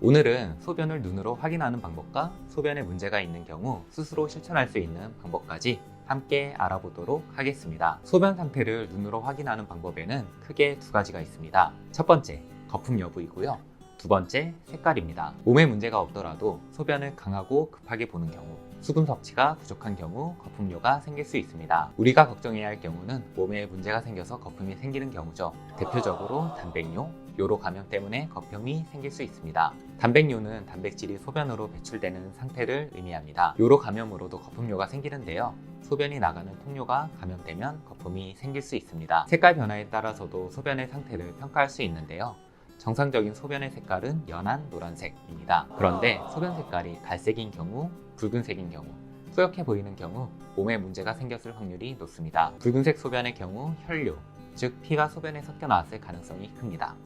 오늘은 소변을 눈으로 확인하는 방법과 소변에 문제가 있는 경우 스스로 실천할 수 있는 방법까지 함께 알아보도록 하겠습니다. 소변 상태를 눈으로 확인하는 방법에는 크게 두 가지가 있습니다. 첫 번째, 거품 여부이고요. 두 번째, 색깔입니다. 몸에 문제가 없더라도 소변을 강하고 급하게 보는 경우, 수분 섭취가 부족한 경우 거품료가 생길 수 있습니다. 우리가 걱정해야 할 경우는 몸에 문제가 생겨서 거품이 생기는 경우죠. 대표적으로 단백뇨, 요로 감염 때문에 거품이 생길 수 있습니다. 단백뇨는 단백질이 소변으로 배출되는 상태를 의미합니다. 요로 감염으로도 거품료가 생기는데요. 소변이 나가는 통로가 감염되면 거품이 생길 수 있습니다. 색깔 변화에 따라서도 소변의 상태를 평가할 수 있는데요. 정상적인 소변의 색깔은 연한 노란색입니다. 그런데 소변 색깔이 갈색인 경우, 붉은색인 경우, 뿌옇게 보이는 경우 몸에 문제가 생겼을 확률이 높습니다. 붉은색 소변의 경우 혈뇨, 즉 피가 소변에 섞여 나왔을 가능성이 큽니다.